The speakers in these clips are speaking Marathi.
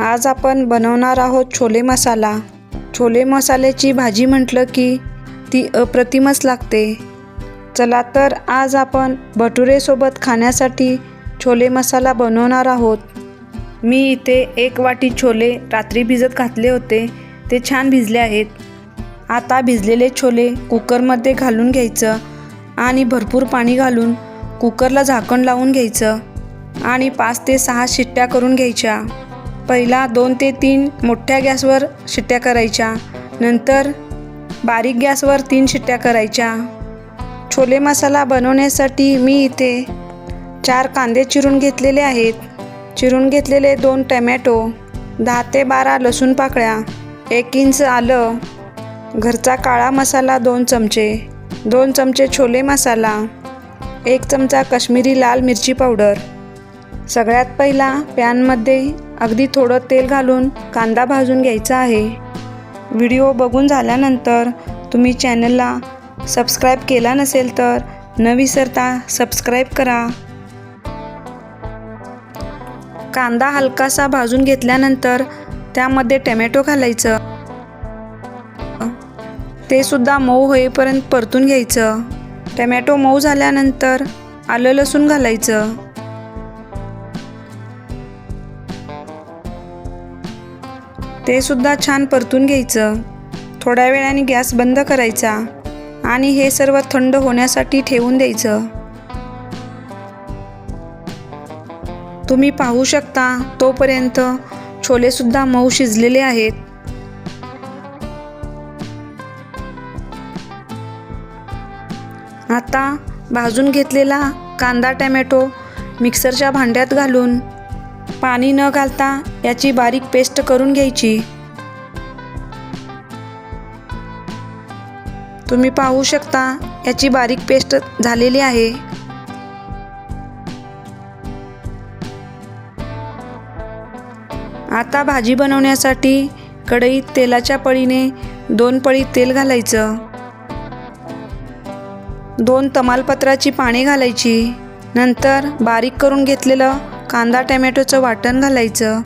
आज आपण बनवणार आहोत छोले मसाला. छोले मसाल्याची भाजी म्हटलं की ती अप्रतिमच लागते. चला तर आज आपण भटुरेसोबत खाण्यासाठी छोले मसाला बनवणार आहोत. मी इथे एक वाटी छोले रात्री भिजत घातले होते. ते छान भिजले आहेत. आता भिजलेले छोले कुकरमध्ये घालून घ्यायचं आणि भरपूर पाणी घालून कुकरला झाकण लावून घ्यायचं आणि पाच ते सहा शिट्ट्या करून घ्यायच्या. पहिला दोन ते तीन मोठ्या गॅसवर शिट्ट्या करायच्या. नंतर बारीक गॅसवर तीन शिट्ट्या करायच्या. छोले मसाला बनवण्यासाठी मी इथे चार कांदे चिरून घेतलेले आहेत. चिरून घेतलेले दोन टमॅटो दहा ते बारा लसूण पाकळ्या एक इंच आलं घरचा काळा मसाला दोन चमचे दोन चमचे छोले मसाला एक चमचा कश्मीरी लाल मिरची पावडर. सगळ्यात पहिला पॅनमध्ये अगदी थोडं तेल घालून कांदा भाजून घ्यायचा आहे. व्हिडिओ बघून झाल्यानंतर तुम्ही चॅनलला सबस्क्राईब केला नसेल तर न विसरता सबस्क्राईब करा. कांदा हलकासा भाजून घेतल्यानंतर त्यामध्ये टमॅटो घालायचं. ते सुद्धा मऊ होईपर्यंत परतून घ्यायचं. टमॅटो मऊ झाल्यानंतर आलं लसूण घालायचं. ते सुद्धा छान परतून घ्यायचं. थोड्या वेळाने गॅस बंद करायचा आणि हे सर्व थंड होण्यासाठी ठेवून द्यायचं. तुम्ही पाहू शकता तोपर्यंत छोलेसुद्धा मऊ शिजलेले आहेत. आता भाजून घेतलेला कांदा टॅमॅटो मिक्सरच्या भांड्यात घालून पाणी न घालता याची बारीक पेस्ट करून घ्यायची. तुम्ही पाहू शकता याची बारीक पेस्ट झालेली आहे. आता भाजी बनवण्यासाठी कढईत तेलाच्या पळीने दोन पळी तेल घालायचं. दोन तमालपत्राची पाने घालायची. नंतर बारीक करून घेतलेलं कांदा टॅमॅटोचं वाटण घालायचं.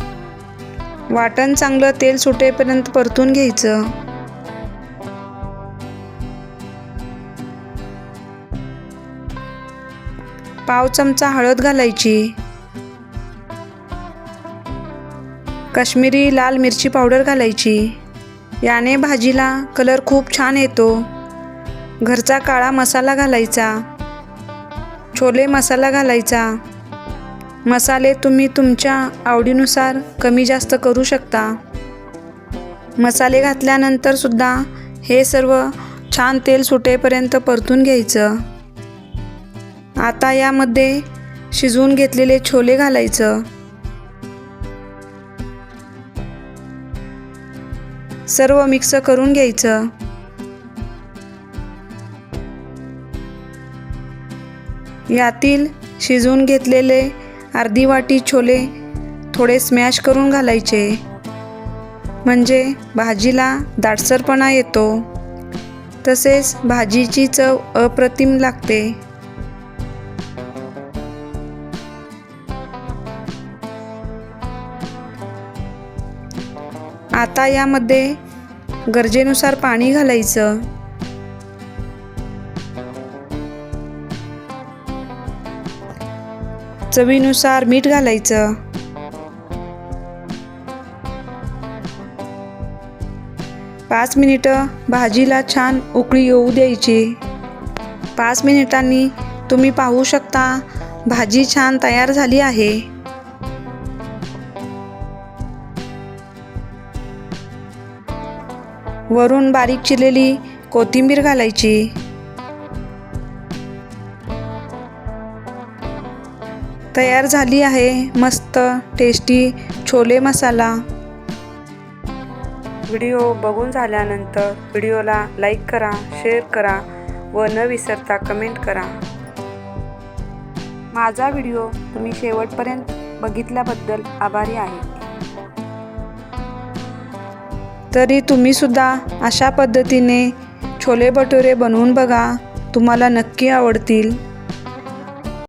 वाटण चांगलं तेल सुटेपर्यंत परतून घ्यायचं. पाव चमचा हळद घालायची. काश्मीरी लाल मिरची पावडर घालायची. याने भाजीला कलर खूप छान येतो. घरचा काळा मसाला घालायचा. छोले मसाला घालायचा. मसाले तुम्ही तुमच्या आवडीनुसार कमी जास्त करू शकता. मसाले घातल्यानंतर सुद्धा हे सर्व छान तेल सुटेपर्यंत परतून घ्यायचं. आता यामध्ये शिजवून घेतलेले छोले घालायचं. सर्व मिक्स करून घ्यायचं. यातील शिजवून घेतलेले अर्धी वाटी छोले थोडे स्मॅश करून घालायचे. म्हणजे भाजीला दाटसरपणा येतो. तसेच भाजीची चव अप्रतिम लागते. आता यामध्ये गरजेनुसार पाणी घालायचं. चवीनुसार मीठ घालायचं. पाच मिनिटं भाजीला छान उकळी येऊ द्यायची. पाच मिनिटांनी तुम्ही पाहू शकता भाजी छान तयार झाली आहे. वरून बारीक चिरलेली कोथिंबीर घालायची. तयार झाली आहे. मस्त टेस्टी छोले मसाला. व्हिडिओ बघून झाल्यानंतर व्हिडिओला लाईक करा शेअर करा व न विसरता कमेंट करा. माझा व्हिडिओ तुम्ही शेवटपर्यंत बघितल्याबद्दल आभारी आहे. तरी तुम्हीसुद्धा अशा पद्धतीने छोले भटुरे बनवून बघा. तुम्हाला नक्की आवडतील.